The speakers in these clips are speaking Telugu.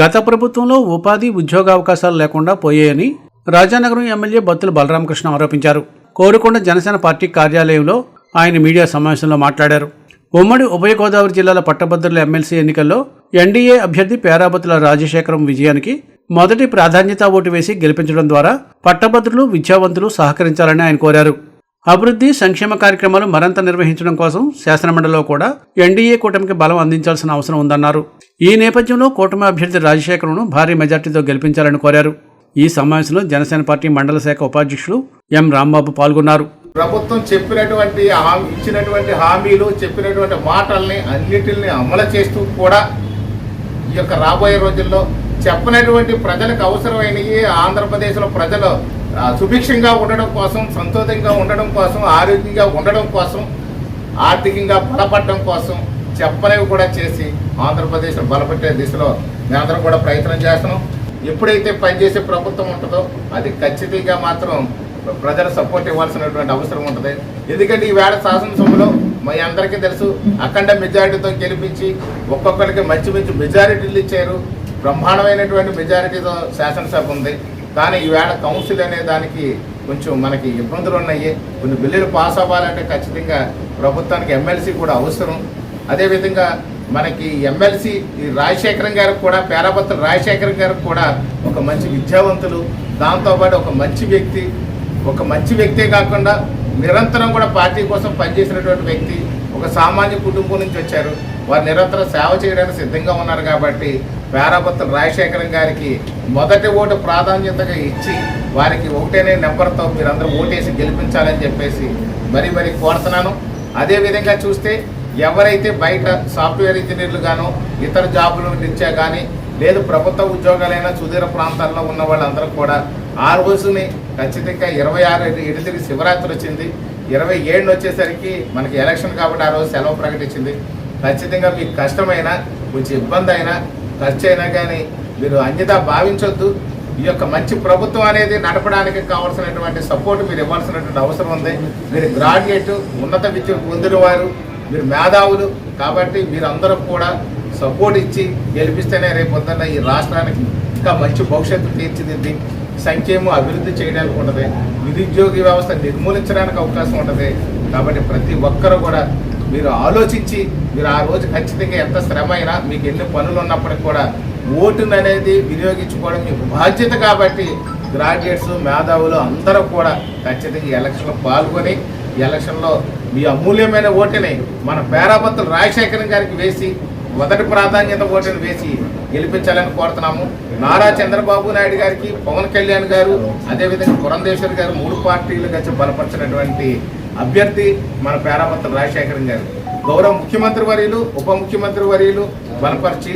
గత ప్రభుత్వంలో ఉపాధి ఉద్యోగావకాశాలు లేకుండా పోయాయని రాజానగరం ఎమ్మెల్యే బత్తుల బలరామకృష్ణ ఆరోపించారు. కోరుకొండ జనసేన పార్టీ కార్యాలయంలో ఆయన మీడియా సమావేశంలో మాట్లాడారు. ఉమ్మడి ఉభయ గోదావరి జిల్లాల పట్టభద్రుల ఎమ్మెల్సీ ఎన్నికల్లో ఎన్డీఏ అభ్యర్థి పేరాబత్తుల రాజశేఖరం విజయానికి మొదటి ప్రాధాన్యత ఓటు వేసి గెలిపించడం ద్వారా పట్టభద్రులు విద్యావంతులు సహకరించాలని ఆయన కోరారు. అభివృద్ధి సంక్షేమ కార్యక్రమాలు మరింత నిర్వహించడం కోసం శాసనమండలిలో కూడా ఎన్డీఏ కూటమికి బలం అందించాల్సిన అవసరం ఉందన్నారు. ఈ నేపథ్యంలో కూటమి అభ్యర్థి రాజశేఖరను భారీ మెజార్టీతో గెలిపించాలని కోరారు. ఈ సమావేశంలో జనసేన పార్టీ మండల శాఖ ఉపాధ్యక్షులు ఎం రాంబాబు పాల్గొన్నారు. ప్రభుత్వం చెప్పినటువంటి హామీ ఇచ్చినటువంటి హామీలు చెప్పినటువంటి మాటల్ని అన్నిటిని అమలు చేస్తూ కూడా ఈ యొక్క రాబోయే రోజుల్లో చెప్పినటువంటి ప్రజలకు అవసరమైనవి ఆంధ్రప్రదేశ్లో ప్రజలు సుభిక్షంగా ఉండడం కోసం సంతోషంగా ఉండడం కోసం ఆరోగ్యంగా ఉండడం కోసం ఆర్థికంగా బలపడడం కోసం చెప్పలేవి కూడా చేసి ఆంధ్రప్రదేశ్ను బలపెట్టే దిశలో మేమందరం కూడా ప్రయత్నం చేస్తున్నాం. ఎప్పుడైతే పనిచేసే ప్రభుత్వం ఉంటుందో అది ఖచ్చితంగా మాత్రం ప్రజల సపోర్ట్ ఇవ్వాల్సినటువంటి అవసరం ఉంటుంది. ఎందుకంటే ఈ వేళ శాసనసభలో మీ అందరికీ తెలుసు అఖండ మెజారిటీతో గెలిపించి ఒక్కొక్కరికి మంచి మంచి మెజారిటీలు ఇచ్చారు. బ్రహ్మాండమైనటువంటి మెజారిటీతో శాసనసభ ఉంది. కానీ ఈవేళ కౌన్సిల్ అనే దానికి కొంచెం మనకి ఇబ్బందులు ఉన్నాయి. కొన్ని బిల్లులు పాస్ అవ్వాలంటే ఖచ్చితంగా ప్రభుత్వానికి ఎమ్మెల్సీ కూడా అవసరం. అదేవిధంగా మనకి ఎమ్మెల్సీ ఈ రాజశేఖరం గారికి కూడా పేరాపత్ర రాజశేఖరం గారికి కూడా ఒక మంచి విద్యావంతులు. దాంతోపాటు ఒక మంచి వ్యక్తి. ఒక మంచి వ్యక్తే కాకుండా నిరంతరం కూడా పార్టీ కోసం పనిచేసినటువంటి వ్యక్తి. ఒక సామాన్య కుటుంబం నుంచి వచ్చారు. వారు నిరంతరం సేవ చేయడానికి సిద్ధంగా ఉన్నారు కాబట్టి పేరాపత్ర రాజశేఖరం గారికి మొదటి ఓటు ప్రాధాన్యతగా ఇచ్చి వారికి ఒకటేనే నెంబర్తో మీరందరూ ఓటేసి గెలిపించాలని చెప్పేసి మరీ మరీ కోరుతున్నాను. అదేవిధంగా చూస్తే ఎవరైతే బయట సాఫ్ట్వేర్ ఇంజనీర్లు గాను ఇతర జాబులు రీత్యా కానీ లేదు ప్రభుత్వ ఉద్యోగాలైనా సుదీర ప్రాంతాల్లో ఉన్న వాళ్ళందరూ కూడా ఆ రోజుని ఖచ్చితంగా ఇరవై ఆరు ఎడితిరి శివరాత్రి వచ్చింది. ఇరవై ఏడుని వచ్చేసరికి మనకి ఎలక్షన్ కాబట్టి ఆ రోజు సెలవు ప్రకటించింది. ఖచ్చితంగా మీకు కష్టమైనా కొంచెం ఇబ్బంది అయినా ఖర్చు అయినా కానీ మీరు అన్యత భావించొద్దు. ఈ యొక్క మంచి ప్రభుత్వం అనేది నడపడానికి కావాల్సినటువంటి సపోర్ట్ మీరు ఇవ్వాల్సినటువంటి అవసరం ఉంది. మీరు గ్రాడ్యుయేట్ ఉన్నత విద్య పొందిన వారు మీరు మేధావులు కాబట్టి మీరందరూ కూడా సపోర్ట్ ఇచ్చి గెలిపిస్తేనే రేపు పొద్దున్న ఈ రాష్ట్రానికి ఇంకా మంచి భవిష్యత్తు తీర్చిదిద్ది. సంక్షేమం అభివృద్ధి చేయడానికి ఉంటుంది. నిరుద్యోగ వ్యవస్థ నిర్మూలించడానికి అవకాశం ఉంటుంది. కాబట్టి ప్రతి ఒక్కరూ కూడా మీరు ఆలోచించి మీరు ఆ రోజు ఖచ్చితంగా ఎంత శ్రమ అయినా మీకు ఎన్ని పనులు ఉన్నప్పటికి కూడా ఓటును అనేది వినియోగించుకోవడం మీకు బాధ్యత కాబట్టి గ్రాడ్యుయేట్స్ మేధావులు అందరూ కూడా ఖచ్చితంగా ఎలక్షన్లో పాల్గొని ఎలక్షన్లో మీ అమూల్యమైన ఓటుని మన పేరాపత్రులు రాజశేఖరం గారికి వేసి మొదటి ప్రాధాన్యత ఓటును వేసి గెలిపించాలని కోరుతున్నాము. నారా చంద్రబాబు నాయుడు గారికి పవన్ కళ్యాణ్ గారు అదేవిధంగా పురంధేశ్వర్ గారు మూడు పార్టీలు కలిసి బలపరిచినటువంటి అభ్యర్థి మన పేరాపత్ర రాజశేఖరం గారు. గౌరవ ముఖ్యమంత్రి వర్యులు ఉప ముఖ్యమంత్రి వర్యులు బలపరిచి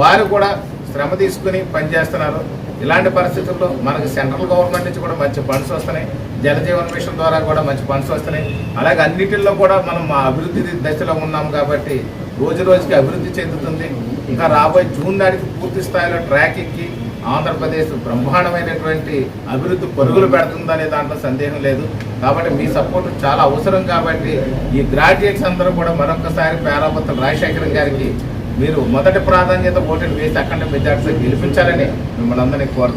వారు కూడా శ్రమ తీసుకుని పనిచేస్తున్నారు. ఇలాంటి పరిస్థితుల్లో మనకు సెంట్రల్ గవర్నమెంట్ నుంచి కూడా మంచి ఫండ్స్ వస్తున్నాయి. జలజీవన్ మిషన్ ద్వారా కూడా మంచి ఫండ్స్ వస్తున్నాయి. అలాగే అన్నిటిల్లో కూడా మనం మా అభివృద్ధి దశలో ఉన్నాం కాబట్టి రోజు రోజుకి అభివృద్ధి చెందుతుంది. ఇంకా రాబోయే జూన్ నాటికి పూర్తి స్థాయిలో ట్రాక్ ఎక్కి ఆంధ్రప్రదేశ్ బ్రహ్మాండమైనటువంటి అభివృద్ధి పరుగులు పెడుతుందనే దాంట్లో సందేహం లేదు. కాబట్టి మీ సపోర్ట్ చాలా అవసరం కాబట్టి ఈ గ్రాడ్యుయేట్స్ అందరూ కూడా మరొకసారి పేరాపత్రులు రాజశేఖరం గారికి మీరు మొదటి ప్రాధాన్యత ఓటుని వేసి అక్కడ మెజార్టీతో గెలిపించాలని మిమ్మల్ని అందరినీ కోరుతున్నాను